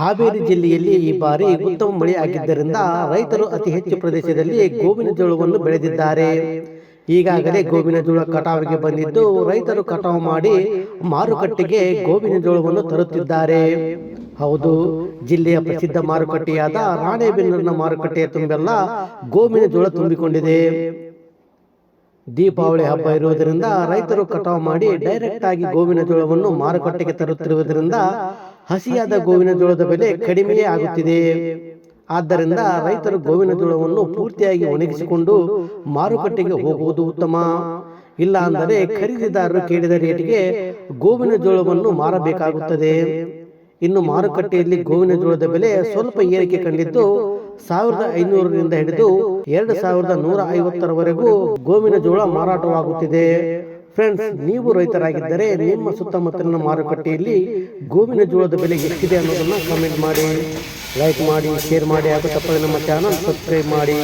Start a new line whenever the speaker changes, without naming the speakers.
ಹಾವೇರಿ ಜಿಲ್ಲೆಯಲ್ಲಿ ಈ ಬಾರಿ ಉತ್ತಮ ಮಳೆ ಆಗಿದ್ದರಿಂದ ರೈತರು ಅತಿ ಹೆಚ್ಚು ಪ್ರದೇಶದಲ್ಲಿ ಗೋವಿನ ಜೋಳವನ್ನು ಬೆಳೆದಿದ್ದಾರೆ. ಈಗಾಗಲೇ ಗೋವಿನ ಜೋಳ ಕಟಾವಿಗೆ ಬಂದಿದ್ದು ರೈತರು ಕಟಾವು ಮಾಡಿ ಮಾರುಕಟ್ಟೆಗೆ ಗೋವಿನ ಜೋಳವನ್ನು ತರುತ್ತಿದ್ದಾರೆ. ಹೌದು ಜಿಲ್ಲೆಯ ಪ್ರಸಿದ್ಧ ಮಾರುಕಟ್ಟೆಯಾದ ರಾಣೆಬೆನ್ನೂರಿನ ಮಾರುಕಟ್ಟೆಯ ತುಂಬೆಲ್ಲ ಗೋವಿನ ಜೋಳ ತುಂಬಿಕೊಂಡಿದೆ. ದೀಪಾವಳಿ ಹಬ್ಬ ಇರುವುದರಿಂದ ರೈತರು ಕಟಾವು ಮಾಡಿ ಡೈರೆಕ್ಟ್ ಆಗಿ ಗೋವಿನ ಜೋಳವನ್ನು ಮಾರುಕಟ್ಟೆಗೆ ತರುತ್ತಿರುವುದರಿಂದ ಹಸಿಯಾದ ಗೋವಿನ ಜೋಳದ ಬೆಲೆ ಕಡಿಮೆಯೇ ಆಗುತ್ತಿದೆ. ಆದ್ದರಿಂದ ರೈತರು ಗೋವಿನ ಜೋಳವನ್ನು ಪೂರ್ತಿಯಾಗಿ ಒಣಗಿಸಿಕೊಂಡು ಮಾರುಕಟ್ಟೆಗೆ ಹೋಗುವುದು ಉತ್ತಮ. ಇಲ್ಲ ಅಂದರೆ ಖರೀದಿದಾರರು ಕೇಳಿದ ರೇಟಿಗೆ ಗೋವಿನ ಜೋಳವನ್ನು ಮಾರಬೇಕಾಗುತ್ತದೆ. ಇನ್ನು ಮಾರುಕಟ್ಟೆಯಲ್ಲಿ ಗೋವಿನ ಜೋಳದ ಬೆಲೆ ಸ್ವಲ್ಪ ಏರಿಕೆ ಕಂಡಿದ್ದು ಸಾವಿರದ ಐನೂರರಿಂದ ಹಿಡಿದು ಎರಡು ಸಾವಿರದ ನೂರ ಐವತ್ತರವರೆಗೂ ಗೋವಿನ ಜೋಳ ಮಾರಾಟವಾಗುತ್ತಿದೆ. ಫ್ರೆಂಡ್ಸ್ ನೀವು ರೈತರಾಗಿದ್ದರೆ ನಿಮ್ಮ ಸುತ್ತಮುತ್ತಲಿನ ಮಾರುಕಟ್ಟೆಯಲ್ಲಿ ಗೋವಿನ ಜೋಳದ ಬೆಲೆ ಎಷ್ಟಿದೆ ಅನ್ನೋದನ್ನು ಕಮೆಂಟ್ ಮಾಡಿ ಲೈಕ್ ಮಾಡಿ ಶೇರ್ ಮಾಡಿ, ಹಾಗೂ ತಪ್ಪದೆ ನಮ್ಮ ಚಾನಲ್ ಸಬ್ಸ್ಕ್ರೈಬ್ ಮಾಡಿ.